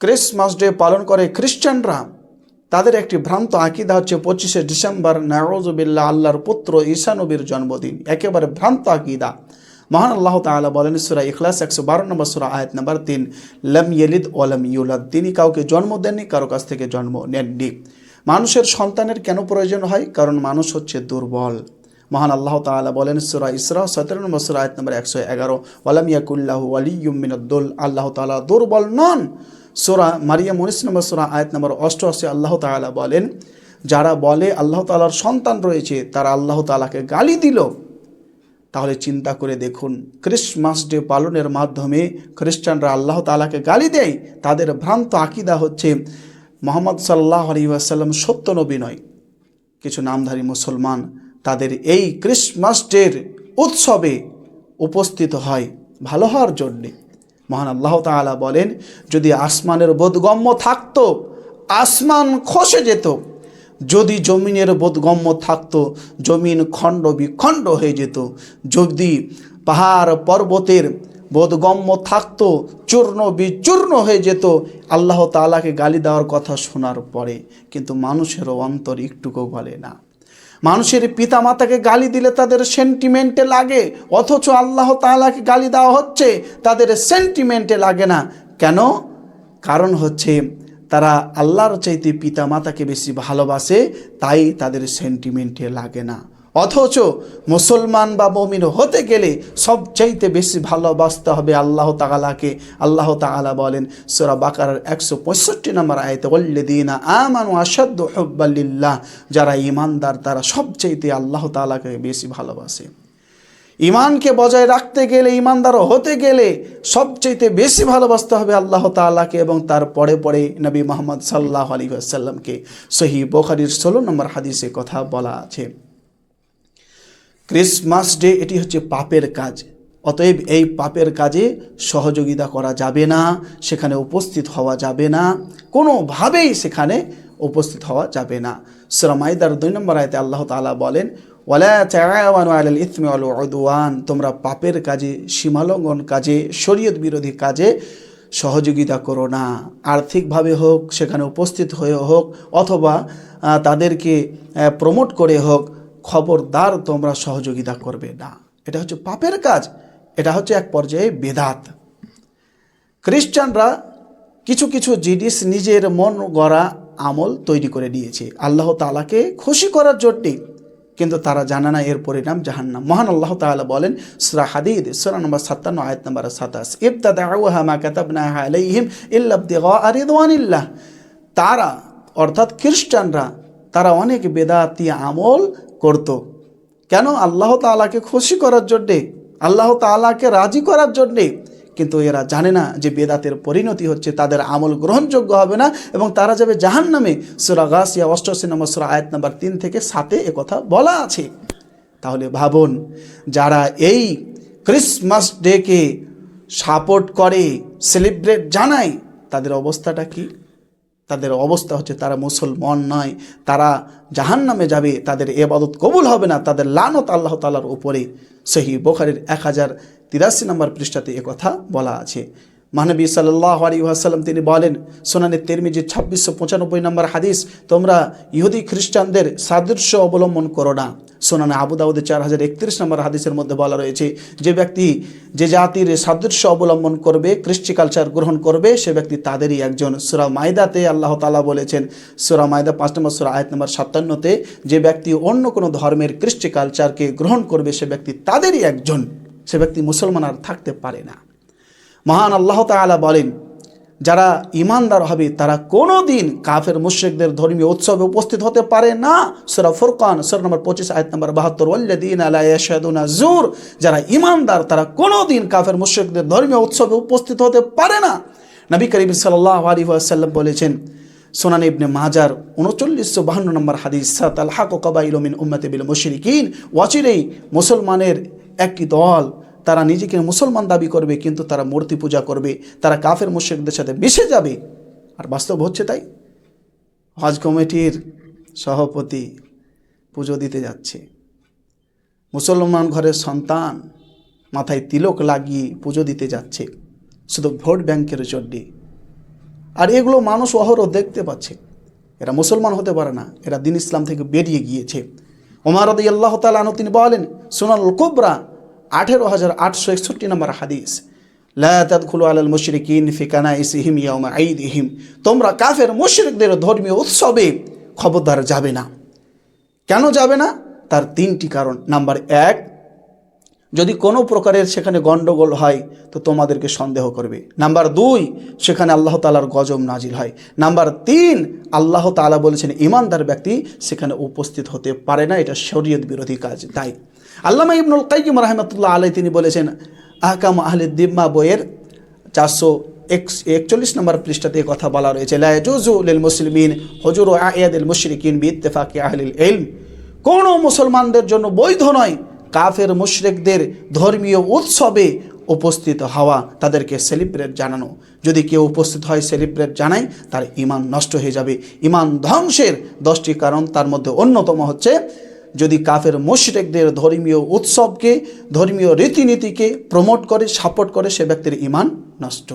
Christmas day পালন করে খ্রিস্টানরা তাদের একটি ভ্রান্ত আকিদা হচ্ছে পঁচিশে ডিসেম্বর নারজবিল্লা আল্লাহর পুত্র ঈশা নবীর জন্মদিন। একেবারে ভ্রান্ত আকিদা। মহান আল্লাহ তাআলা বলেন সুরা ইখলাস একশো বারো নম্বর সুরা, আয়াত নম্বর তিন, লম ইয়েলিদ ওয়ালাম ইউলাদ, তিনি কাউকে জন্ম দেননি, কারও কাছ থেকে জন্ম নেননি। মানুষের সন্তানের কেন প্রয়োজন হয়? কারণ মানুষ হচ্ছে দুর্বল। মহান আল্লাহ তাআলা বলেন সুরা ইসরা, সতেরো নম্বর সুরা, আয়াত নম্বর একশো এগারো ওয়ালাম ইয়াকুল্লাহু আলিউমিনুদ্দুল আল্লাহ তাআলা দুর্বল নন। সুরা মারিয়াম উনিশ নম্বর সুরা, আয়াত নম্বর অষ্টআশি, আল্লাহ তাআলা বলেন, যারা বলে আল্লাহ তাআলার সন্তান রয়েছে, তারা আল্লাহ তাআলাকে গালি দিল, তাহলে চিন্তা করে দেখুন, ক্রিসমাস ডে পালনের মাধ্যমে খ্রিস্টানরা আল্লাহ তাআলাকে গালি দেয়, তাদের ভ্রান্ত আকিদা হচ্ছে মোহাম্মদ সাল্লাহ আলী আসাল্লাম সত্য নবী নয়। কিছু নামধারী মুসলমান তাদের এই ক্রিসমাস ডের উৎসবে উপস্থিত হয়, ভালো হওয়ার জন্যে। মহান আল্লাহ তাআলা বলেন, যদি আসমানের বোধগম্য থাকতো, আসমান খসে যেত। যদি জমিনের বোধগম্য থাকতো, জমিন খণ্ড বিখণ্ড হয়ে যেত। যদি পাহাড় পর্বতের বোধগম্য থাকতো, চূর্ণ বিচূর্ণ হয়ে যেত, আল্লাহ তালাকে গালি দেওয়ার কথা শোনার পরে। কিন্তু মানুষেরও অন্তর একটুকু বলে না। মানুষের পিতামাতাকে গালি দিলে তাদের সেন্টিমেন্টে লাগে, অথচ আল্লাহ তালাকে গালি দেওয়া হচ্ছে, তাদের সেন্টিমেন্টে লাগে না। কেন? কারণ হচ্ছে তারা আল্লাহর চাইতে পিতা মাতাকে বেশি ভালোবাসে, তাই তাদের সেন্টিমেন্টে লাগে না। অথচ মুসলমান বা মমিন হতে গেলে সবচাইতে বেশি ভালোবাসতে হবে আল্লাহ তাআলাকে। আল্লাহ তাআলা বলেন, সোরা বাকার একশো পঁয়ষট্টি নম্বর আয়তে ওল্লেদিনা আমানু আসাদ্দ হব্বাল্লিল্লাহ যারা ইমানদার তারা সবচাইতে আল্লাহ তাআলাকে বেশি ভালোবাসে। ইমানকে বজায় রাখতে গেলে ইমানদার হতে গেলে সবচেয়ে বেশি ভালোবাসতে হবে আল্লাহ তাআলাকে এবং তার পরে পরে নবী মোহাম্মদ সাল্লাহ আলী আসাল্লামকে সহি বোখারির ষোলো নম্বর হাদিসে কথা বলা আছে। ক্রিসমাস ডে এটি হচ্ছে পাপের কাজ। অতএব এই পাপের কাজে সহযোগিতা করা যাবে না, সেখানে উপস্থিত হওয়া যাবে না, কোনোভাবেই সেখানে উপস্থিত হওয়া যাবে না। সুরামাইদার দুই নম্বর আয়তে আল্লাহ তাআলা বলেন, ওয়ালা উদওয়ান তোমরা পাপের কাজে, সীমালঙ্ঘন কাজে, শরীয়ত বিরোধী কাজে সহযোগিতা করো না। আর্থিকভাবে হোক, সেখানে উপস্থিত হয়ে হোক, অথবা তাদেরকে প্রমোট করে হোক খবরদার তোমরা সহযোগিতা করবে না। এটা হচ্ছে পাপের কাজ। এটা হচ্ছে এক পর্যায়ে বেদাত। খ্রিস্টানরা কিছু কিছু জিনিস নিজের মন গড়া আমল তৈরি করে নিয়েছে। আল্লাহ তালাকে খুশি করার জন্যে। কিন্তু তারা জানে না এর পরিণাম জাহান্নাম। মহান আল্লাহ তাআলা বলেন, সুরা হাদিদ, সুরা নম্বর সাতান্ন, আয়াত নম্বর সাতাশ, ইবতাদাউহা মা তারা, অর্থাৎ খ্রিস্টানরা তারা অনেক বেদাতি আমল করত। কেন? আল্লাহ তাআলাকে খুশি করার জন্যে, আল্লাহ তাআলাকে রাজি করার জন্যে। কিন্তু এরা জানে না যে বেদাতের পরিণতি হচ্ছে, তাদের আমল গ্রহণযোগ্য হবে না এবং তারা যাবে জাহান নামে সুরা গাছিয়া অষ্টআশি নম্বর সুরা, আয়াত নাম্বার তিন থেকে সাতে কথা বলা আছে। তাহলে ভাবুন, যারা এই ক্রিসমাস ডেকে সাপোর্ট করে, সেলিব্রেট জানায়, তাদের অবস্থাটা কি? তাদের অবস্থা হচ্ছে তারা মুসলমান নয়, তারা জাহান নামে যাবে, তাদের এবাদত কবুল হবে না, তাদের লানত আল্লাহ তালার উপরে। সহি বোখারির এক হাজার তিরাশি নম্বর পৃষ্ঠাতে কথা বলা আছে। মানবী সাল্লাহ আলী ওয়াসাল্লাম তিনি বলেন, সোনানি তেরমিজি ছাব্বিশশো পঁচানব্বই নম্বর হাদিস, তোমরা ইহুদি খ্রিস্টানদের সাদৃশ্য অবলম্বন করো না। সোনানে আবু দাউদের চার হাজার একত্রিশ নম্বর হাদিসের মধ্যে বলা রয়েছে, যে ব্যক্তি যে জাতির সাদৃশ্য অবলম্বন করবে, কৃষ্টি কালচার গ্রহণ করবে, সে ব্যক্তি তাদেরই একজন। সুরা মায়দাতে আল্লাহ তালা বলেছেন, সুরা মায়দা পাঁচ নম্বর সুরা আয়াত নম্বর সাতান্নতে, যে ব্যক্তি অন্য কোনো ধর্মের কৃষ্টি কালচারকে গ্রহণ করবে, সে ব্যক্তি তাদেরই একজন। সে ব্যক্তি মুসলমান আর থাকতে পারে না। মহান আল্লাহ তাআলা বলেন, যারা ইমানদার হবে, তারা কোনো দিন কাফের মুশ্রিকদের ধর্মীয় উৎসবে উপস্থিত হতে পারে না। সুরা ফুরকান, সুরা নম্বর পঁচিশ, আয়াত নম্বর বাহাত্তর। ওয়াল্লাদিন আলা ইয়াশহাদুনা জুর যারা ইমানদার তারা কোনো দিন কাফের মুশ্রিকদের ধর্মীয় উৎসবে উপস্থিত হতে পারে না। নবী করিম সাল্লাল্লাহু আলাইহি ওয়াসাল্লাম বলেছেন, সোনান ইবনে মাজার উনচল্লিশশো বাহান্ন নম্বর হাদিস, সাত আল হাক কবাইল মিন উম্মতে বিল মুশরিকিন ওয়াচিরেই মুসলমানের একটি দল তারা নিজেকে মুসলমান দাবি করবে, কিন্তু তারা মূর্তি পূজা করবে, তারা কাফের মুশ্রিকদের সাথে মিশে যাবে। আর বাস্তব হচ্ছে তাই। হজ কমিটির সভাপতি পুজো দিতে যাচ্ছে। মুসলমান ঘরের সন্তান মাথায় তিলক লাগিয়ে পুজো দিতে যাচ্ছে, শুধু ভোট ব্যাংকের জন্যে। আর এগুলো মানুষ অহরহ দেখতে পাচ্ছে। এরা মুসলমান হতে পারে না, এরা দিন ইসলাম থেকে বেরিয়ে গিয়েছে। ওমার রদি আল্লাহ তালু তিনি বলেন সোনাল কোবরা আঠেরো হাজার আটশো একষট্টি নম্বর হাদিস, লা তাদখুলু আলাল মুশরিকিন ফি কানাইসিহিম ইয়াউমা ঈদিহিম। তোমরা কাফের মুশরিকদের ধর্মীয় উৎসবে খবরদার যাবে না। কেন যাবে না? তার তিনটি কারণ। নাম্বার এক, যদি কোনো প্রকারের সেখানে গণ্ডগোল হয়, তো তোমাদেরকে সন্দেহ করবে। নাম্বার দুই, সেখানে আল্লাহ তালার গজম নাজিল হয়। নাম্বার তিন, আল্লাহ তালা বলেছেন ইমানদার ব্যক্তি সেখানে উপস্থিত হতে পারে না। এটা শরীয়ত বিরোধী কাজ, তাই। আল্লামা ইবনুল কাইম রহমতুল্লাহ আলাই তিনি বলেছেন, আহকাম আহলে দিম্মা বইয়ের চারশো একচল্লিশ নম্বর পৃষ্ঠাতে কথা বলা রয়েছে লাজুজু লিল মুসলিমিন হজুর আয়াদিল মুশরিকিন বিত্তেফাকি আহলিল ইলম। কোনো মুসলমানদের জন্য বৈধ নয় কাফের মুশরিকদের ধর্মীয় উৎসবে উপস্থিত হওয়া, তাদেরকে সেলিব্রেট জানানো। যদি কেউ উপস্থিত হয় সেলিব্রেট জানায়, তার ইমান নষ্ট হয়ে যাবে। ইমান ধ্বংসের দশটি কারণ তার মধ্যে অন্যতম হচ্ছে যদি কাফের মোশরেকদের ধর্মীয় উৎসবকে, ধর্মীয় রীতিনীতিকে প্রমোট করে সাপোর্ট করে, সে ব্যক্তির ইমান নষ্ট।